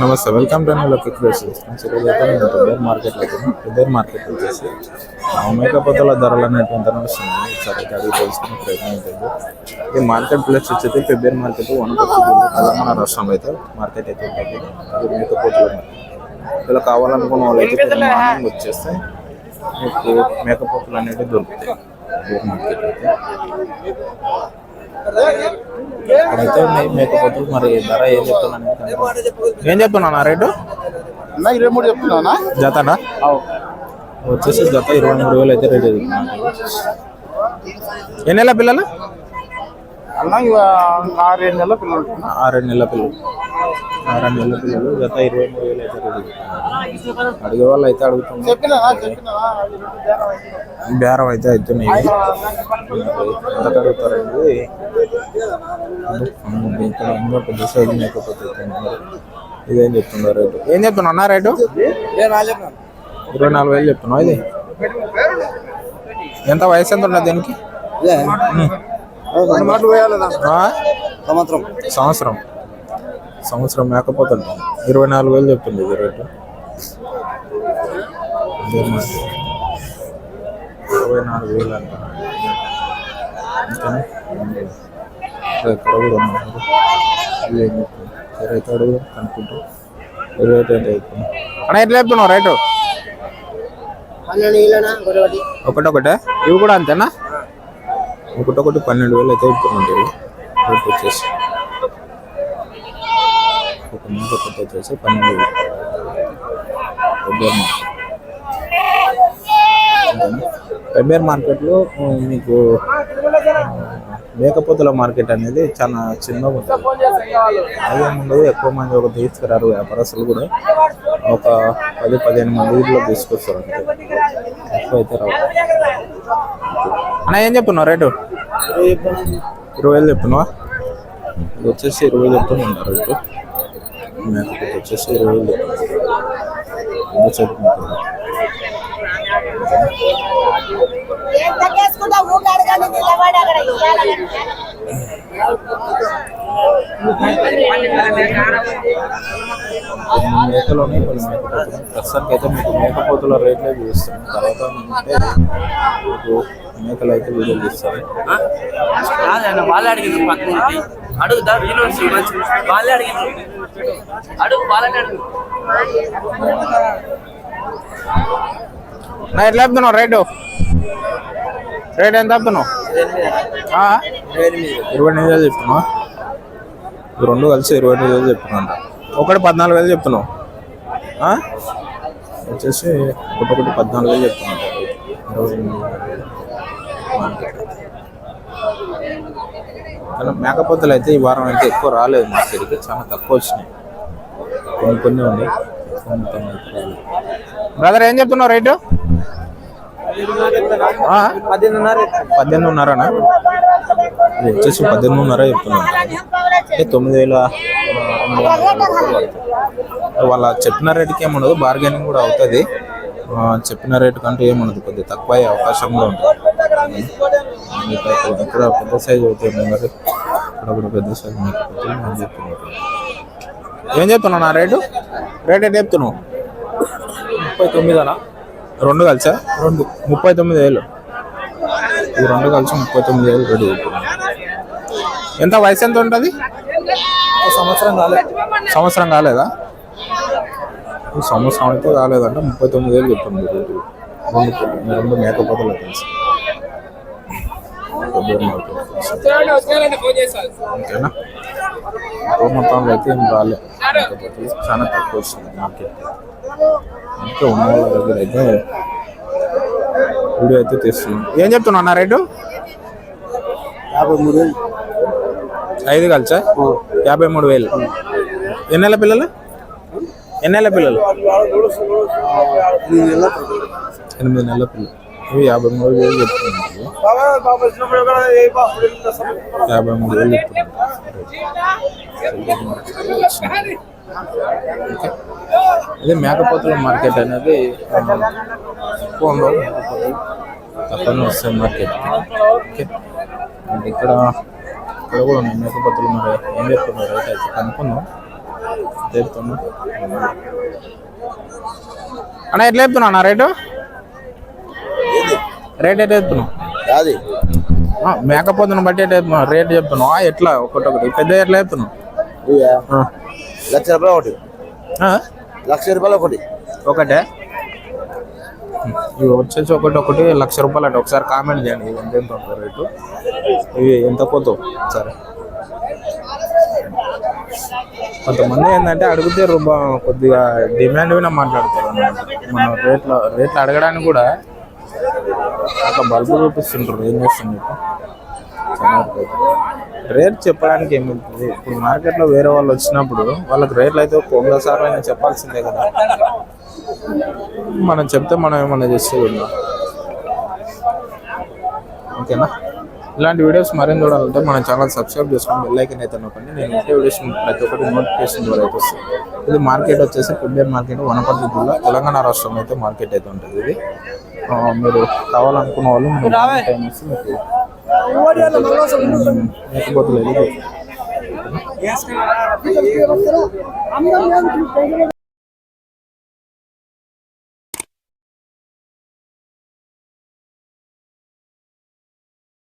నమస్తే welcome to లోకి creations ఈరోజు అయితే నేను పెద్దర్ మార్కెట్ పెద్దర్ మార్కెట్ వచ్చేసి మేకపోతల ధరలు అనేటువంటి నడుస్తుంది ఒకసారి అయితే అడిగి తెలుసుకునే ప్రయత్నం అవుతుంది ఈ మార్కెట్ ప్లేస్ వచ్చేసి పెద్దర్ మార్కెట్ వనపర్తి జిల్లా తెలంగాణ రాష్ట్రం అయితే మార్కెట్ అయితే ఉంటుంది. అది మార్కెట్. ఇలా కావాలనుకున్న వాళ్ళు అయితే మార్నింగ్ వచ్చేస్తే మీకు మేకపోతలు అనేవి దొరుకుతాయి. పెద్దర్ మార్కెట్ అయితే. మరి ధర ఏం చెప్తున్నాను ఏం చెప్తున్నా రేటు? ఇరవై మూడు చెప్తున్నానా జతనా వచ్చేసి జత ఇరవై మూడు వేలు అయితే రేట్ ఎన్ని నెలల పిల్లలు? అన్న ఇవ ఆరేడు నెలల పిల్లలు. ఆరేడు నెలల పిల్లలు. ఆరేడు నెలల పిల్లలు జత ఇరవై మూడు వేలు అయితే అడిగే వాళ్ళు అయితే అడుగుతున్నారు. బేరం అయితే. అవుతున్నాయి. ఎంత అడుగుతారండి? ఇంకా పెద్ద సైజు మేకపోతే ఇదేం చెప్తున్నారు రేటు? ఏం చెప్తున్నా అన్న రేటు? ఇరవై నాలుగు వేలు చెప్తున్నావు ఇది? ఎంత వయసు ఎంత ఉన్నది దీనికి? సంవత్సరం. సంవత్సరం. సంవత్సరం మేకపోతుంది ఇరవై నాలుగు వేలు చెప్తుంది ఇది రేటు. ఇరవై నాలుగు వేలు అంట. అంతేనా? ఇక్కడ కూడా ఉన్నారు ఇది ఏం చెప్తుంది? సరే అయితే అడుగు కనుక్కుంటూ ఇరవై రెండు అవుతుంది అన్న ఎట్లా చెప్తున్నావు రేటు? ఒకటొకటే? ఇవి కూడా అంతేనా? ఒకటొకటి పన్నెండు వేలు అయితే చెప్తున్నాండి రేట్ వచ్చేసి. ఒక మూట కొత్త వచ్చేసి పన్నెండు వేలు. వెబ్బేర్ మార్కెట్. వెబ్బేర్ మార్కెట్లో మీకు మేకపోతుల మార్కెట్ అనేది చాలా చిన్నగా ఉంటుంది. అదేముండదు ఎక్కువ మంది ఒక తీసుకురారు వ్యాపారస్తులు కూడా. ఒక పది పదిహేను మంది ఇట్లా తీసుకొస్తారు అంతే. ఎక్కువ అయితే రావు అన్న ఏం చెప్తున్నావు రేటు? ఇరవై వేలు చెప్తున్నావా? ఇది వచ్చేసి ఇరవై చెప్తున్నా రేటు. మేకపోతే వచ్చేసి ఇరవై వేలు చెప్తున్నా చెప్తున్నా నిలబడి అక్కడ మేకలోనే కొన్ని మేకలు ప్రస్తుతానికి అయితే మీకు మేకపోతుల రేట్లే చూపిస్తాను తర్వాత అంటే మీకు మేకలు అయితే వీడియో తీస్తాను కాదన్న వాళ్ళే అడిగింది పక్కన అడుగుదా వీలు వాళ్ళే అడిగింది అడుగు వాళ్ళని అడుగు ఎట్లా చెప్తున్నావు రేటు రేట్ ఎంత చెప్తున్నావు ఇరవై ఎనిమిది వేలు చెప్తున్నావు? రెండు కలిసి ఇరవై ఎనిమిది వేలు చెప్తున్నాను ఒకటి పద్నాలుగు వేలు చెప్తున్నావు. వచ్చేసి ఒకటొకటి పద్నాలుగు వేలు చెప్తున్నాను కానీ మేకపోతలు అయితే ఈ వారం అయితే ఎక్కువ రాలేదు మా మార్కెట్కి చాలా తక్కువ వచ్చినాయి. కొన్ని కొన్ని ఉన్నాయి. బ్రదర్ ఏం చెప్తున్నావు రైటు? పద్దెనిమిదిన్నరనా? ఇది వచ్చేసి పద్దెనిమిదిన్నర చెప్తున్నాను అంటే తొమ్మిది వేల. వాళ్ళ చెప్పిన రేటుకి ఏముండదు బార్గెనింగ్ కూడా అవుతుంది. చెప్పిన రేటు కంటే ఏముండదు కొద్దిగా తక్కువ అయ్యే అవకాశం కూడా ఉంటుంది. ఇక్కడ పెద్ద సైజు అవుతుంది మరి? ఇక్కడ కూడా పెద్ద సైజు మీకు చెప్తున్నారు ఏం చెప్తున్నావు నా రేటు? రేట్ ఎట్ చెప్తున్నావు? ముప్పై తొమ్మిదనా? రెండు కలిసా? రెండు. ముప్పై తొమ్మిది వేలు ఈ రెండు కలిసి ముప్పై తొమ్మిది వేలు రెడీ ఎంత వయసు ఎంత ఉంటుంది? సంవత్సరం కాలేదు సంవత్సరం కాలేదా? సంవత్సరం అయితే కాలేదంటే ముప్పై తొమ్మిది వేలు చెప్తుంది రేటు రెండు రెండు మేకపోతలు కలిసి కలిసి. ఓకేనా మొత్తంలో అయితే ఏం రాలే. మేకపోతలు చాలా తక్కువ వచ్చింది మార్కెట్ ఇంకా ఉన్న వాళ్ళ దగ్గర అయితే వీడియో అయితే తీస్తున్నాం. ఏం చెప్తున్నా అన్న రేటు? యాభై మూడు వేలు. ఐదు కలిసా? యాభై మూడు వేలు. ఎన్ని నెలల పిల్లలు? ఎన్ని నెలల పిల్లలు? ఎనిమిది నెలల పిల్లలు. ఇవి యాభై మూడు వేలు చెప్తున్నాను. యాభై మూడు వేలు చెప్తున్నాను. అదే మేకపోతుల మార్కెట్ అనేది. తక్కువనే వస్తాయి మార్కెట్ అండ్ ఇక్కడ ఇక్కడ కూడా ఉన్నాయి మేకపోతులు మరి. ఏం చెప్తున్నారు? రేట్ అయితే కనుక్కుందాం. చెప్తున్నా. అన్న ఎట్లా చెప్తున్నావు అన్న రేటు? రేట్ ఎట్లా చెప్తున్నావు? అది మేకపోతును బట్టి ఎట్లా చెప్తున్నావు? రేట్ చెప్తున్నావు? ఎట్లా? ఒకటి ఒకటి పెద్ద ఎట్లా చెప్తున్నావు. లక్ష రూపాయలు ఒకటి? లక్ష రూపాయలు ఒకటి. ఒకటే? ఇవి వచ్చేసి ఒకటి ఒకటి లక్ష రూపాయలు అంటే ఒకసారి కామెంట్ చేయండి. ఇవి ఎంత ఎంత ఉంటుంది రేటు? ఇవి ఎంత పోతావు? సరే. కొంతమంది ఏంటంటే అడిగితే రూపా కొద్దిగా డిమాండ్ మీద మాట్లాడతారు అన్నమాట. మనం రేట్లో రేట్లు అడగడానికి కూడా అట్లా బల్బు చూపిస్తుంటారు. ఏం చేస్తుంది రేట్ చెప్పడానికి ఏమిటి ఇప్పుడు మార్కెట్లో వేరే వాళ్ళు వచ్చినప్పుడు వాళ్ళకి రేట్లు అయితే వంద సార్లు అయినా చెప్పాల్సిందే కదా. మనం చెప్తే మనం ఏమన్నా చేసేది ఓకేనా? ఇలాంటి వీడియోస్ మరిన్ని చూడాలంటే మన ఛానల్ సబ్స్క్రైబ్ చేసుకొని బెల్ ఐకన్ అయితే నొక్కండి. నేను ఇంటే వీడియోస్ ప్రతి ఒక్కటి నోటిఫికేషన్ ద్వారా అయితే వస్తుంది ఇది మార్కెట్ వచ్చేసి కుబేర్ మార్కెట్ వనపర్తి జిల్లా తెలంగాణ రాష్ట్రంలో అయితే మార్కెట్ అయితే ఉంటుంది ఇది. మీరు కావాలనుకున్న వాళ్ళు టైం మీకు లేకపోతే లేదు